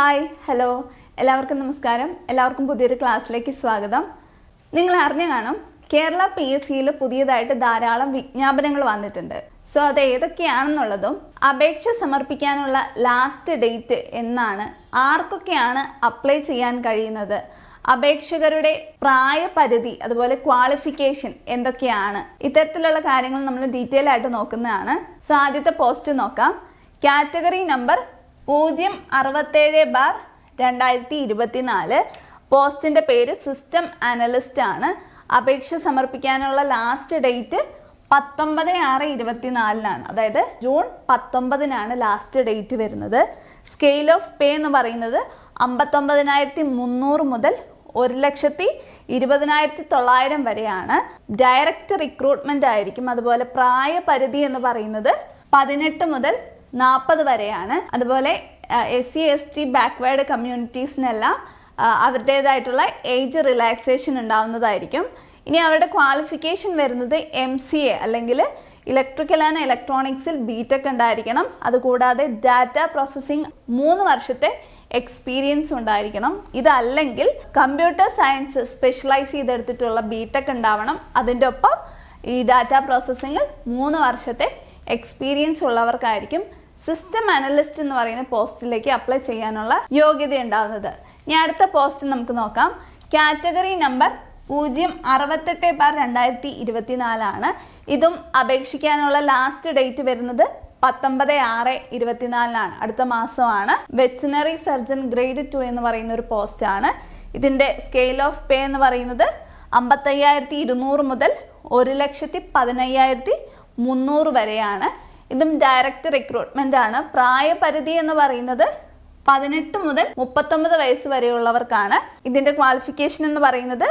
Hi hello. എല്ലാവർക്കും നമസ്കാരം. എല്ലാവർക്കും പുതിയൊരു ക്ലാസ്സിലേക്ക് സ്വാഗതം. നിങ്ങൾ അറിഞ്ഞു കാണും കേരള പി എസ് സിയിൽ പുതിയതായിട്ട് ധാരാളം വിജ്ഞാപനങ്ങൾ വന്നിട്ടുണ്ട്. സോ അത് ഏതൊക്കെയാണെന്നുള്ളതും അപേക്ഷ സമർപ്പിക്കാനുള്ള ലാസ്റ്റ് ഡേറ്റ് എന്നാണ് ആർക്കൊക്കെയാണ് അപ്ലൈ ചെയ്യാൻ കഴിയുന്നത് അപേക്ഷകരുടെ പ്രായപരിധി അതുപോലെ ക്വാളിഫിക്കേഷൻ എന്തൊക്കെയാണ് ഇത്തരത്തിലുള്ള കാര്യങ്ങൾ നമ്മൾ ഡീറ്റെയിൽ ആയിട്ട് നോക്കുന്നതാണ്. സോ ആദ്യത്തെ പോസ്റ്റ് നോക്കാം. കാറ്റഗറി നമ്പർ പൂജ്യം അറുപത്തേഴ് ബാർ രണ്ടായിരത്തി ഇരുപത്തിനാല്. പോസ്റ്റിന്റെ പേര് സിസ്റ്റം അനലിസ്റ്റ് ആണ്. അപേക്ഷ സമർപ്പിക്കാനുള്ള ലാസ്റ്റ് ഡേറ്റ് പത്തൊമ്പത് ആറ് ഇരുപത്തിനാലിനാണ്. അതായത് ജൂൺ പത്തൊമ്പതിനാണ് ലാസ്റ്റ് ഡേറ്റ് വരുന്നത്. സ്കെയിൽ ഓഫ് പേ എന്ന് പറയുന്നത് അമ്പത്തൊമ്പതിനായിരത്തി മുന്നൂറ് മുതൽ ഒരു ലക്ഷത്തി ഇരുപതിനായിരത്തി തൊള്ളായിരം വരെയാണ്. ഡയറക്റ്റ് റിക്രൂട്ട്മെന്റ് ആയിരിക്കും. അതുപോലെ പ്രായപരിധി എന്ന് പറയുന്നത് പതിനെട്ട് മുതൽ നാൽപ്പത് വരെയാണ്. അതുപോലെ S C S T backward കമ്മ്യൂണിറ്റീസിനെല്ലാം അവരുടേതായിട്ടുള്ള ഏജ് റിലാക്സേഷൻ ഉണ്ടാവുന്നതായിരിക്കും. ഇനി അവരുടെ ക്വാളിഫിക്കേഷൻ വരുന്നത് എം സി എ അല്ലെങ്കിൽ ഇലക്ട്രിക്കൽ ആൻഡ് ഇലക്ട്രോണിക്സിൽ ബിടെക് ഉണ്ടായിരിക്കണം. അതുകൂടാതെ ഡാറ്റ പ്രോസസ്സിംഗ് മൂന്ന് വർഷത്തെ എക്സ്പീരിയൻസ് ഉണ്ടായിരിക്കണം. ഇതല്ലെങ്കിൽ കമ്പ്യൂട്ടർ സയൻസ് സ്പെഷ്യലൈസ് ചെയ്തെടുത്തിട്ടുള്ള ബിടെക് ഉണ്ടാവണം. അതിന്റെ ഒപ്പം ഈ ഡാറ്റ പ്രോസസ്സിങ്ങിൽ മൂന്ന് വർഷത്തെ എക്സ്പീരിയൻസ് ഉള്ളവർക്കായിരിക്കും സിസ്റ്റം അനലിസ്റ്റ് എന്ന് പറയുന്ന പോസ്റ്റിലേക്ക് അപ്ലൈ ചെയ്യാനുള്ള യോഗ്യത ഉണ്ടാവുന്നത്. ഇനി അടുത്ത പോസ്റ്റ് നമുക്ക് നോക്കാം. കാറ്റഗറി നമ്പർ പൂജ്യം അറുപത്തെട്ട് ബാർ രണ്ടായിരത്തി ഇരുപത്തിനാലാണ് ഇതും അപേക്ഷിക്കാനുള്ള ലാസ്റ്റ് ഡേറ്റ് വരുന്നത് പത്തൊമ്പത് ആറ് ഇരുപത്തിനാലിനാണ് അടുത്ത മാസമാണ്. വെറ്റിനറി സർജൻ ഗ്രേഡ് ടു എന്ന് പറയുന്ന ഒരു പോസ്റ്റ് ആണ്. ഇതിന്റെ സ്കെയിൽ ഓഫ് പേ എന്ന് പറയുന്നത് അമ്പത്തയ്യായിരത്തി ഇരുന്നൂറ് മുതൽ ഒരു ലക്ഷത്തി പതിനയ്യായിരത്തി മുന്നൂറ് വരെയാണ്. ഇതും ഡയറക്റ്റ് റിക്രൂട്ട്മെന്റ് ആണ്. പ്രായപരിധി എന്ന് പറയുന്നത് പതിനെട്ട് മുതൽ മുപ്പത്തൊമ്പത് വയസ്സ് വരെയുള്ളവർക്കാണ്. ഇതിന്റെ ക്വാളിഫിക്കേഷൻ എന്ന് പറയുന്നത്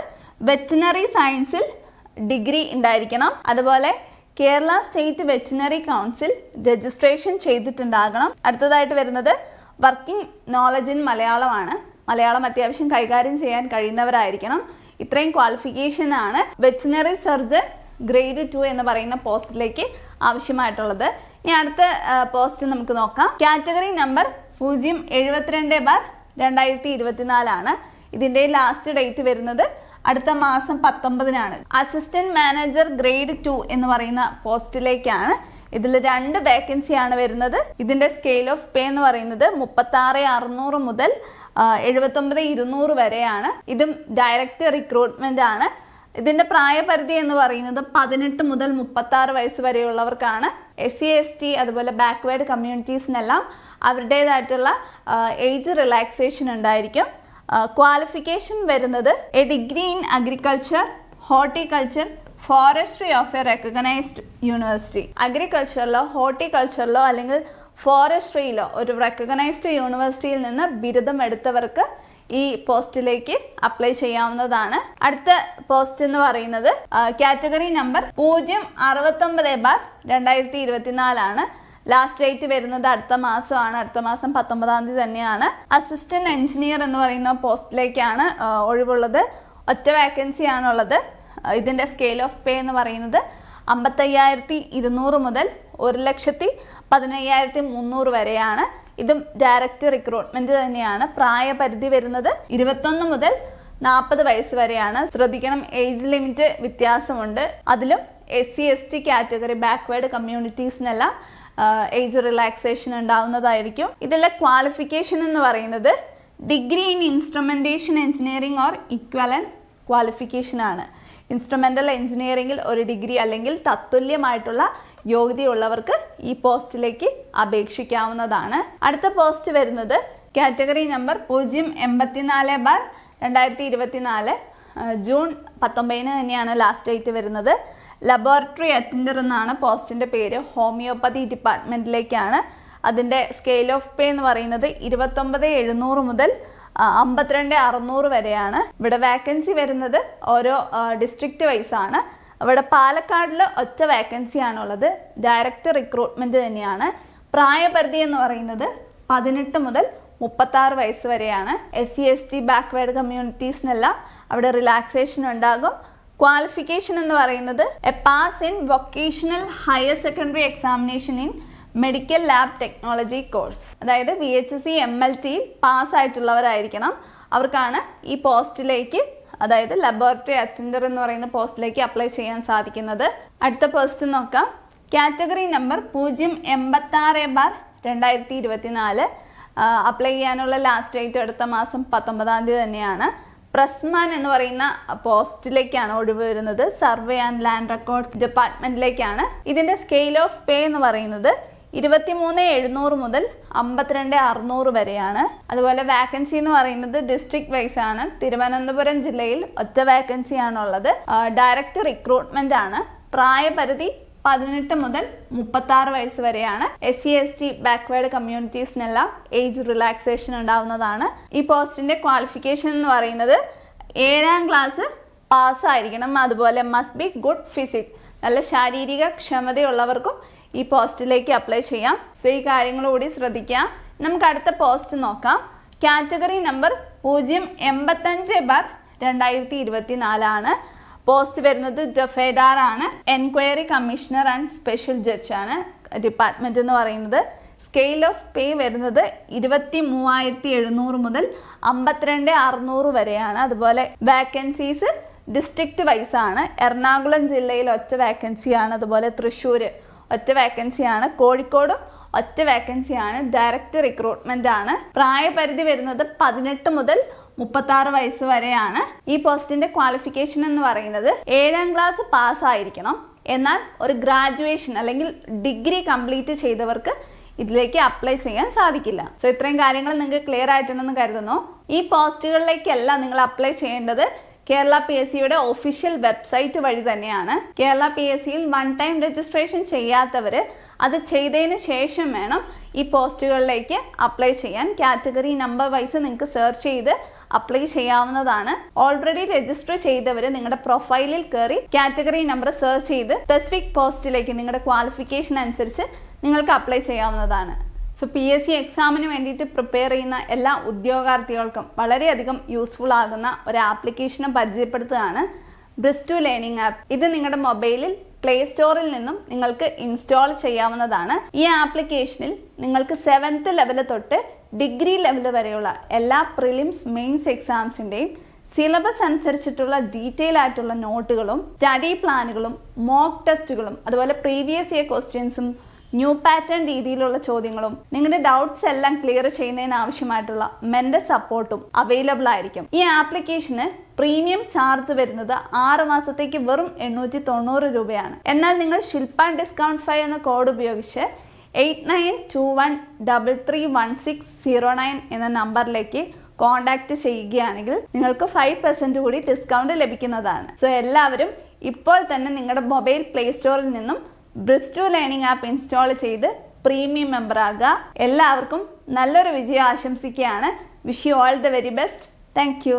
വെറ്റിനറി സയൻസിൽ ഡിഗ്രി ഉണ്ടായിരിക്കണം. അതുപോലെ Kerala state veterinary council registration ചെയ്തിട്ടുണ്ടാകണം. അടുത്തതായിട്ട് വരുന്നത് വർക്കിംഗ് നോളജ് ഇൻ മലയാളമാണ്. മലയാളം അത്യാവശ്യം കൈകാര്യം ചെയ്യാൻ കഴിയുന്നവരായിരിക്കണം. ഇത്രയും ക്വാളിഫിക്കേഷൻ ആണ് വെറ്റിനറി സർജൻ ഗ്രേഡ് ടു എന്ന് പറയുന്ന പോസ്റ്റിലേക്ക് ആവശ്യമായിട്ടുള്ളത്. ഇനി അടുത്ത പോസ്റ്റ് നമുക്ക് നോക്കാം. കാറ്റഗറി നമ്പർ പൂജ്യം എഴുപത്തിരണ്ട് ബാർ രണ്ടായിരത്തി ഇരുപത്തിനാലാണ് ഇതിന്റെ ലാസ്റ്റ് ഡേറ്റ് വരുന്നത് അടുത്ത മാസം പത്തൊമ്പതിനാണ്. അസിസ്റ്റന്റ് മാനേജർ ഗ്രേഡ് ടു എന്ന് പറയുന്ന പോസ്റ്റിലേക്കാണ് ഇതിൽ രണ്ട് വേക്കൻസി ആണ് വരുന്നത്. ഇതിന്റെ സ്കെയിൽ ഓഫ് പേ എന്ന് പറയുന്നത് മുപ്പത്തി ആറ് അറുന്നൂറ് മുതൽ എഴുപത്തൊമ്പത് ഇരുന്നൂറ് വരെയാണ്. ഇതും ഡയറക്റ്റ് റിക്രൂട്ട്മെന്റ് ആണ്. ഇതിന്റെ പ്രായപരിധി എന്ന് പറയുന്നത് പതിനെട്ട് മുതൽ മുപ്പത്തി ആറ് വയസ്സ് വരെയുള്ളവർക്കാണ്. എസ് സി എസ് ടി അതുപോലെ ബാക്ക്വേർഡ് കമ്മ്യൂണിറ്റീസിനെല്ലാം അവരുടേതായിട്ടുള്ള ഏജ് റിലാക്സേഷൻ ഉണ്ടായിരിക്കും. ക്വാളിഫിക്കേഷൻ വരുന്നത് a degree in agriculture horticulture forestry of a recognised university അഗ്രികൾച്ചറിലോ ഹോർട്ടിക്കൾച്ചറിലോ അല്ലെങ്കിൽ ഫോറസ്ട്രിയിലോ ഒരു റെക്കഗ്നൈസ്ഡ് യൂണിവേഴ്സിറ്റിയിൽ നിന്ന് ബിരുദം എടുത്തവർക്ക് ഈ പോസ്റ്റിലേക്ക് അപ്ലൈ ചെയ്യാവുന്നതാണ്. അടുത്ത പോസ്റ്റ് എന്ന് പറയുന്നത് കാറ്റഗറി നമ്പർ പൂജ്യം അറുപത്തൊമ്പത് ബാർ രണ്ടായിരത്തി ഇരുപത്തിനാലാണ് ലാസ്റ്റ് ഡേറ്റ് വരുന്നത് അടുത്ത മാസമാണ് അടുത്ത മാസം പത്തൊമ്പതാം തീയതി തന്നെയാണ്. അസിസ്റ്റന്റ് എഞ്ചിനീയർ എന്ന് പറയുന്ന പോസ്റ്റിലേക്കാണ് ഒഴിവുള്ളത്. ഒറ്റ വേക്കൻസി ആണുള്ളത്. ഇതിന്റെ സ്കെയിൽ ഓഫ് പേ എന്ന് പറയുന്നത് അമ്പത്തയ്യായിരത്തി ഇരുന്നൂറ് മുതൽ ഒരു ലക്ഷത്തി പതിനയ്യായിരത്തി മുന്നൂറ് വരെയാണ്. ഇതും ഡയറക്റ്റ് റിക്രൂട്ട്മെന്റ് തന്നെയാണ്. പ്രായപരിധി വരുന്നത് ഇരുപത്തൊന്ന് മുതൽ നാൽപ്പത് വയസ്സ് വരെയാണ്. ശ്രദ്ധിക്കണം ഏജ് ലിമിറ്റ് വ്യത്യാസമുണ്ട്. അതിലും S C S T category backward കമ്മ്യൂണിറ്റീസിനെല്ലാം age relaxation ഉണ്ടാവുന്നതായിരിക്കും. ഇതിലെ ക്വാളിഫിക്കേഷൻ എന്ന് പറയുന്നത് degree in instrumentation engineering or equivalent qualification ആണ്. ഇൻസ്ട്രുമെന്റൽ എഞ്ചിനീയറിംഗിൽ ഒരു ഡിഗ്രി അല്ലെങ്കിൽ തത്തുല്യമായിട്ടുള്ള യോഗ്യതയുള്ളവർക്ക് ഈ പോസ്റ്റിലേക്ക് അപേക്ഷിക്കാവുന്നതാണ്. അടുത്ത പോസ്റ്റ് വരുന്നത് കാറ്റഗറി നമ്പർ പൂജ്യം എൺപത്തിനാല് ബാർ രണ്ടായിരത്തി ഇരുപത്തിനാല് ജൂൺ പത്തൊമ്പതിന് തന്നെയാണ് ലാസ്റ്റ് ഡേറ്റ് വരുന്നത്. ലബോറട്ടറി അറ്റൻഡർ എന്നാണ് പോസ്റ്റിന്റെ പേര്. ഹോമിയോപ്പതി ഡിപ്പാർട്ട്മെന്റിലേക്കാണ് അതിന്റെ സ്കെയിൽ ഓഫ് പേ എന്ന് പറയുന്നത് ഇരുപത്തൊമ്പത് എഴുന്നൂറ് മുതൽ അമ്പത്തിരണ്ട് അറുന്നൂറ് വരെയാണ്. ഇവിടെ വാക്കൻസി വരുന്നത് ഓരോ ഡിസ്ട്രിക്റ്റ് വൈസ് ആണ്. ഇവിടെ പാലക്കാടിൽ ഒറ്റ വാക്കൻസി ആണുള്ളത്. ഡയറക്റ്റ് റിക്രൂട്ട്മെന്റ് തന്നെയാണ്. പ്രായപരിധി എന്ന് പറയുന്നത് പതിനെട്ട് മുതൽ മുപ്പത്താറ് വയസ്സ് വരെയാണ്. S C S T backward കമ്മ്യൂണിറ്റീസിനെല്ലാം അവിടെ റിലാക്സേഷൻ ഉണ്ടാകും. ക്വാളിഫിക്കേഷൻ എന്ന് പറയുന്നത് a pass in vocational higher secondary examination in medical lab technology course അതായത് B H C M L T പാസ്സായിട്ടുള്ളവരായിരിക്കണം. അവർക്കാണ് ഈ പോസ്റ്റിലേക്ക് അതായത് ലബോറട്ടറി അറ്റൻഡർ എന്ന് പറയുന്ന പോസ്റ്റിലേക്ക് അപ്ലൈ ചെയ്യാൻ സാധിക്കുന്നത്. അടുത്ത പോസ്റ്റ് നോക്കാം. കാറ്റഗറി നമ്പർ പൂജ്യം എൺപത്താറ് ബാർ രണ്ടായിരത്തി ഇരുപത്തിനാല് അപ്ലൈ ചെയ്യാനുള്ള ലാസ്റ്റ് ഡേറ്റ് അടുത്ത മാസം പത്തൊമ്പതാം തീയതി തന്നെയാണ്. പ്രസ്മാൻ എന്ന് പറയുന്ന പോസ്റ്റിലേക്കാണ് ഒഴിവ് വരുന്നത്. സർവേ ആൻഡ് ലാൻഡ് റെക്കോർഡ് ഡിപ്പാർട്ട്മെന്റിലേക്കാണ് ഇതിന്റെ സ്കെയിൽ ഓഫ് പേ എന്ന് പറയുന്നത് ഇരുപത്തിമൂന്ന് എഴുന്നൂറ് മുതൽ അമ്പത്തിരണ്ട് അറുന്നൂറ് വരെയാണ്. അതുപോലെ വാക്കൻസി എന്ന് പറയുന്നത് ഡിസ്ട്രിക്ട് വൈസ് ആണ്. തിരുവനന്തപുരം ജില്ലയിൽ ഒറ്റ വാക്കൻസി ആണുള്ളത്. ഡയറക്റ്റ് റിക്രൂട്ട്മെന്റ് ആണ്. പ്രായപരിധി പതിനെട്ട് മുതൽ മുപ്പത്തി ആറ് വയസ്സ് വരെയാണ്. S C S T backward കമ്മ്യൂണിറ്റീസിനെല്ലാം age relaxation ഉണ്ടാവുന്നതാണ്. ഈ പോസ്റ്റിന്റെ ക്വാളിഫിക്കേഷൻ എന്ന് പറയുന്നത് ഏഴാം ക്ലാസ് പാസ്സായിരിക്കണം അതുപോലെ മസ്റ്റ് ബി ഗുഡ് ഫിസിക് നല്ല ശാരീരിക ക്ഷമതയുള്ളവർക്കും ഈ പോസ്റ്റിലേക്ക് അപ്ലൈ ചെയ്യാം. സോ ഈ കാര്യങ്ങൾ കൂടി ശ്രദ്ധിക്കാം. നമുക്ക് അടുത്ത പോസ്റ്റ് നോക്കാം. കാറ്റഗറി നമ്പർ പൂജ്യം എൺപത്തഞ്ച് ബാർ രണ്ടായിരത്തി ഇരുപത്തി നാലാണ് പോസ്റ്റ് വരുന്നത് ജഫേദാർ ആണ് enquiry commissioner and special judge ആണ് ഡിപ്പാർട്ട്മെന്റ് എന്ന് പറയുന്നത്. സ്കെയിൽ ഓഫ് പേ വരുന്നത് ഇരുപത്തി മൂവായിരത്തി എഴുന്നൂറ് മുതൽ അമ്പത്തിരണ്ട് അറുന്നൂറ് വരെയാണ്. അതുപോലെ വാക്കൻസീസ് വൈസ് ആണ് എറണാകുളം ജില്ലയിൽ ഒറ്റ വാക്കൻസിയാണ്. അതുപോലെ തൃശ്ശൂർ ഒറ്റ വേക്കൻസിയാണ് കോഴിക്കോടും ഒറ്റ വേക്കൻസിയാണ് ഡയറക്റ്റ് റിക്രൂട്ട്മെന്റ് ആണ്. പ്രായപരിധി വരുന്നത് പതിനെട്ട് മുതൽ മുപ്പത്തി ആറ് വയസ്സ് വരെയാണ്. ഈ പോസ്റ്റിന്റെ ക്വാളിഫിക്കേഷൻ എന്ന് പറയുന്നത് ഏഴാം ക്ലാസ് പാസ്സായിരിക്കണം എന്നാൽ ഒരു ഗ്രാജുവേഷൻ അല്ലെങ്കിൽ ഡിഗ്രി കംപ്ലീറ്റ് ചെയ്തവർക്ക് ഇതിലേക്ക് അപ്ലൈ ചെയ്യാൻ സാധിക്കില്ല. സോ ഇത്രയും കാര്യങ്ങൾ നിങ്ങൾക്ക് ക്ലിയർ ആയിട്ടുണ്ടെന്ന് കരുതുന്നു. ഈ പോസ്റ്റുകളിലേക്കല്ല നിങ്ങൾ അപ്ലൈ ചെയ്യേണ്ടത് കേരള പി എസ് സിയുടെ ഒഫീഷ്യൽ വെബ്സൈറ്റ് വഴി തന്നെയാണ് കേരള പി എസ് സിയിൽ വൺ ടൈം രജിസ്ട്രേഷൻ ചെയ്യാത്തവർ അത് ചെയ്തതിന് ശേഷം വേണം ഈ പോസ്റ്റുകളിലേക്ക് അപ്ലൈ ചെയ്യാൻ. കാറ്റഗറി നമ്പർ വൈസ് നിങ്ങൾക്ക് സെർച്ച് ചെയ്ത് അപ്ലൈ ചെയ്യാവുന്നതാണ്. ഓൾറെഡി രജിസ്റ്റർ ചെയ്തവർ നിങ്ങളുടെ പ്രൊഫൈലിൽ കയറി കാറ്റഗറി നമ്പർ സെർച്ച് ചെയ്ത് സ്പെസിഫിക് പോസ്റ്റിലേക്ക് നിങ്ങളുടെ ക്വാളിഫിക്കേഷൻ അനുസരിച്ച് നിങ്ങൾക്ക് അപ്ലൈ ചെയ്യാവുന്നതാണ്. സോ പി എസ് സി എക്സാമിന് വേണ്ടിയിട്ട് പ്രിപ്പയർ ചെയ്യുന്ന എല്ലാ ഉദ്യോഗാർത്ഥികൾക്കും വളരെയധികം യൂസ്ഫുൾ ആകുന്ന ഒരു ആപ്ലിക്കേഷനെ പരിചയപ്പെടുത്തുകയാണ് ബ്രിസ്റ്റു ലേണിംഗ് ആപ്പ് ഇത് നിങ്ങളുടെ മൊബൈലിൽ പ്ലേ സ്റ്റോറിൽ നിന്നും നിങ്ങൾക്ക് ഇൻസ്റ്റാൾ ചെയ്യാവുന്നതാണ്. ഈ ആപ്ലിക്കേഷനിൽ നിങ്ങൾക്ക് സെവൻത്ത് ലെവൽ തൊട്ട് ഡിഗ്രി ലെവൽ വരെയുള്ള എല്ലാ പ്രിലിംസ് മെയിൻസ് എക്സാംസിന്റെയും സിലബസ് അനുസരിച്ചിട്ടുള്ള ഡീറ്റെയിൽ ആയിട്ടുള്ള നോട്ടുകളും സ്റ്റഡി പ്ലാനുകളും മോക്ക് ടെസ്റ്റുകളും അതുപോലെ പ്രീവിയസ് ഇയർ ക്വസ്റ്റ്യൻസും ന്യൂ പാറ്റേൺ രീതിയിലുള്ള ചോദ്യങ്ങളും നിങ്ങളുടെ ഡൗട്ട്സ് എല്ലാം ക്ലിയർ ചെയ്യുന്നതിന് ആവശ്യമായിട്ടുള്ള മെന്റൽ സപ്പോർട്ടും അവൈലബിൾ ആയിരിക്കും. ഈ ആപ്ലിക്കേഷന് പ്രീമിയം ചാർജ് വരുന്നത് ആറ് മാസത്തേക്ക് വെറും എണ്ണൂറ്റി തൊണ്ണൂറ് രൂപയാണ്. എന്നാൽ നിങ്ങൾ ശില്പ ഡിസ്കൗണ്ട് ഫൈവ് എന്ന കോഡ് ഉപയോഗിച്ച് eight nine two one double three one six zero nine എന്ന നമ്പറിലേക്ക് കോൺടാക്റ്റ് ചെയ്യുകയാണെങ്കിൽ നിങ്ങൾക്ക് ഫൈവ് പെർസെന്റ് കൂടി ഡിസ്കൗണ്ട് ലഭിക്കുന്നതാണ്. സോ എല്ലാവരും ഇപ്പോൾ തന്നെ നിങ്ങളുടെ മൊബൈൽ പ്ലേ സ്റ്റോറിൽ നിന്നും ബ്രിസ്റ്റു ലേണിംഗ് ആപ്പ് ഇൻസ്റ്റാൾ ചെയ്ത് പ്രീമിയം മെമ്പർ ആകുക എല്ലാവർക്കും നല്ലൊരു വിജയം ആശംസിക്കുകയാണ്. Wish you all the very best thank